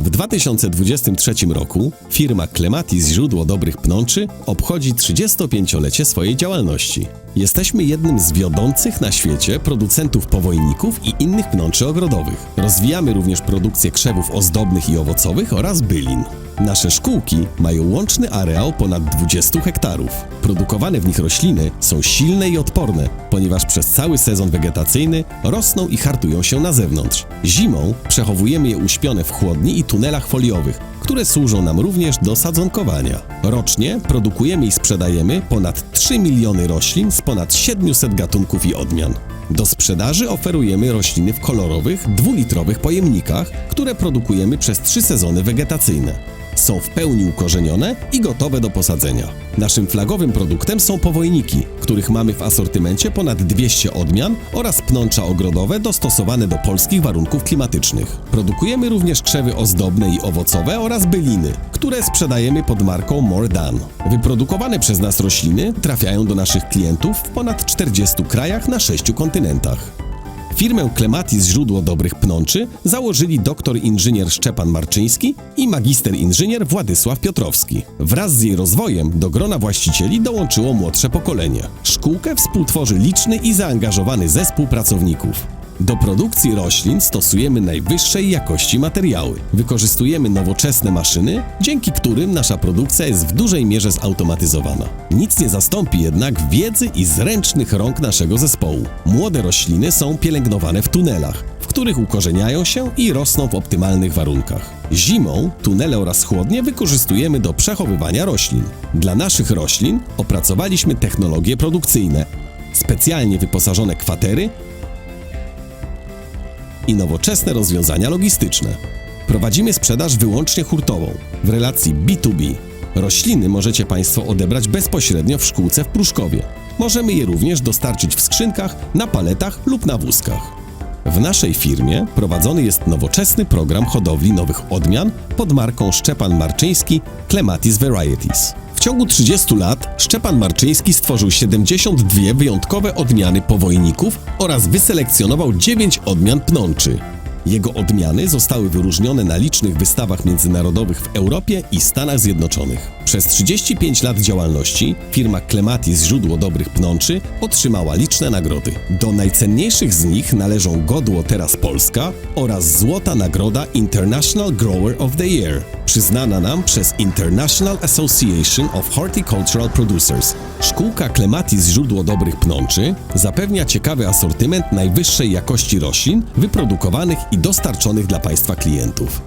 W 2023 roku firma Clematis Źródło Dobrych Pnączy obchodzi 35-lecie swojej działalności. Jesteśmy jednym z wiodących na świecie producentów powojników i innych pnączy ogrodowych. Rozwijamy również produkcję krzewów ozdobnych i owocowych oraz bylin. Nasze szkółki mają łączny areał ponad 20 hektarów. Produkowane w nich rośliny są silne i odporne, ponieważ przez cały sezon wegetacyjny rosną i hartują się na zewnątrz. Zimą przechowujemy je uśpione w chłodni i tunelach foliowych, które służą nam również do sadzonkowania. Rocznie produkujemy i sprzedajemy ponad 3 miliony roślin z ponad 700 gatunków i odmian. Do sprzedaży oferujemy rośliny w kolorowych, dwulitrowych pojemnikach, które produkujemy przez trzy sezony wegetacyjne. Są w pełni ukorzenione i gotowe do posadzenia. Naszym flagowym produktem są powojniki, których mamy w asortymencie ponad 200 odmian oraz pnącza ogrodowe dostosowane do polskich warunków klimatycznych. Produkujemy również krzewy ozdobne i owocowe oraz byliny, które sprzedajemy pod marką More Done. Wyprodukowane przez nas rośliny trafiają do naszych klientów w ponad 40 krajach na 6 kontynentach. Firmę Clematis Źródło Dobrych Pnączy założyli doktor inżynier Szczepan Marczyński i magister inżynier Władysław Piotrowski. Wraz z jej rozwojem do grona właścicieli dołączyło młodsze pokolenie. Szkółkę współtworzy liczny i zaangażowany zespół pracowników. Do produkcji roślin stosujemy najwyższej jakości materiały. Wykorzystujemy nowoczesne maszyny, dzięki którym nasza produkcja jest w dużej mierze zautomatyzowana. Nic nie zastąpi jednak wiedzy i zręcznych rąk naszego zespołu. Młode rośliny są pielęgnowane w tunelach, w których ukorzeniają się i rosną w optymalnych warunkach. Zimą tunele oraz chłodnie wykorzystujemy do przechowywania roślin. Dla naszych roślin opracowaliśmy technologie produkcyjne, specjalnie wyposażone kwatery i nowoczesne rozwiązania logistyczne. Prowadzimy sprzedaż wyłącznie hurtową, w relacji B2B. Rośliny możecie Państwo odebrać bezpośrednio w szkółce w Pruszkowie. Możemy je również dostarczyć w skrzynkach, na paletach lub na wózkach. W naszej firmie prowadzony jest nowoczesny program hodowli nowych odmian pod marką Szczepan Marczyński Clematis Varieties. W ciągu 30 lat Szczepan Marczyński stworzył 72 wyjątkowe odmiany powojników oraz wyselekcjonował 9 odmian pnączy. Jego odmiany zostały wyróżnione na licznych wystawach międzynarodowych w Europie i Stanach Zjednoczonych. Przez 35 lat działalności firma Clematis Źródło Dobrych Pnączy otrzymała liczne nagrody. Do najcenniejszych z nich należą Godło Teraz Polska oraz Złota Nagroda International Grower of the Year, przyznana nam przez International Association of Horticultural Producers. Szkółka Clematis Źródło Dobrych Pnączy zapewnia ciekawy asortyment najwyższej jakości roślin wyprodukowanych i dostarczonych dla Państwa klientów.